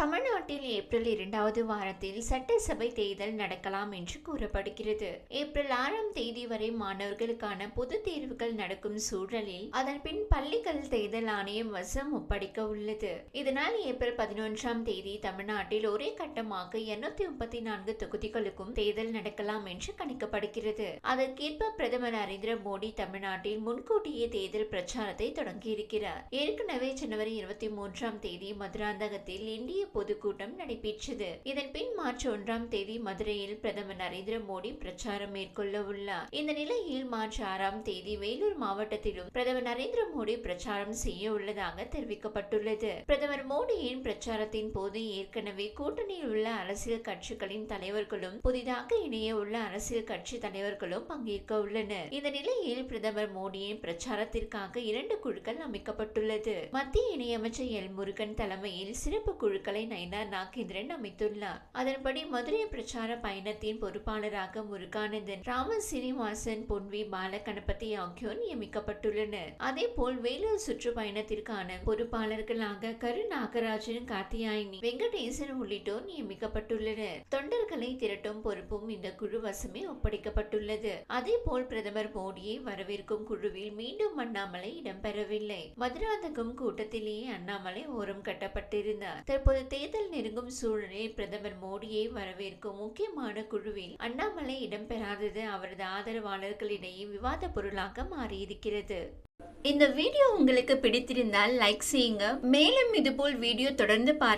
தமிழ்நாட்டில் ஏப்ரல் இரண்டாவது வாரத்தில் சட்டசபை தேர்தல் நடக்கலாம் என்று கூறப்படுகிறது. ஏப்ரல் ஆறாம் தேதி வரை மாணவர்களுக்கான பொது தேர்வுகள் நடக்கும் சூழலில் அதன் பின் பள்ளிகள் தேர்தல் ஆணையம் வசம் ஒப்படைக்க உள்ளது. இதனால் ஏப்ரல் பதினொன்றாம் தேதி தமிழ்நாட்டில் ஒரே கட்டமாக இருநூத்தி முப்பத்தி நான்கு தொகுதிகளுக்கும் தேர்தல் நடக்கலாம் என்று கணிக்கப்படுகிறது. அதற்கேற்ப பிரதமர் நரேந்திர மோடி தமிழ்நாட்டில் முன்கூட்டியே தேர்தல் பிரச்சாரத்தை தொடங்கியிருக்கிறார். ஏற்கனவே ஜனவரி இருபத்தி மூன்றாம் தேதி மதுராந்தகத்தில் இந்திய பொதுக்கூட்டம் நடைபெற்றது. இதன்பின் மார்ச் ஒன்றாம் தேதி மதுரையில் பிரதமர் நரேந்திர மோடி பிரச்சாரம் மேற்கொள்ள உள்ளார். இந்த நிலையில் மார்ச் ஆறாம் தேதி வேலூர் மாவட்டத்திலும் பிரதமர் நரேந்திர மோடி பிரச்சாரம் செய்ய உள்ளதாக தெரிவிக்கப்பட்டுள்ளது. பிரதமர் மோடியின் பிரச்சாரத்தின் போது ஏற்கனவே கூட்டணியில் உள்ள அரசியல் கட்சிகளின் தலைவர்களும் புதிதாக இணைய உள்ள அரசியல் கட்சி தலைவர்களும் பங்கேற்க உள்ளனர். இந்த நிலையில் பிரதமர் மோடியின் பிரச்சாரத்திற்காக இரண்டு குழுக்கள் அமைக்கப்பட்டுள்ளது. மத்திய இணையமைச்சர் எல் முருகன் தலைமையில் சிறப்பு குழுக்கள் நயினார் நாகேந்திரன் அமைத்துள்ளார். அதன்படி மதுரை பிரச்சார பயணத்தின் பொறுப்பாளராக முருகானந்தன் ராம சீனிவாசன் பொன்வி பாலகணபதி ஆகியோர் நியமிக்கப்பட்டுள்ளனர். அதே போல் வேலூர் சுற்றுப்பயணத்திற்கான பொறுப்பாளர்களாக கரு நாகராஜன் கார்த்தியாயினி வெங்கடேசன் உள்ளிட்டோர் நியமிக்கப்பட்டுள்ளனர். தொண்டர்களை திரட்டும் பொறுப்பும் இந்த குழு வசமே ஒப்படைக்கப்பட்டுள்ளது. அதே போல் பிரதமர் மோடியை வரவேற்கும் குழுவில் மீண்டும் அண்ணாமலை இடம்பெறவில்லை. மதுராந்தகம் கூட்டத்திலேயே அண்ணாமலை ஓரம் கட்டப்பட்டிருந்தார். தற்போது தேர்தல் நெருங்கும் சூழலில் பிரதமர் மோடியை வரவேற்கும் முக்கியமான குழுவில் அண்ணாமலை இடம்பெறாதது அவரது ஆதரவாளர்களிடையே விவாத பொருளாக மாறியிருக்கிறது. இந்த வீடியோ உங்களுக்கு பிடித்திருந்தால் லைக் செய்யுங்க. மேலும் இதுபோல் வீடியோ தொடர்ந்து பார்க்க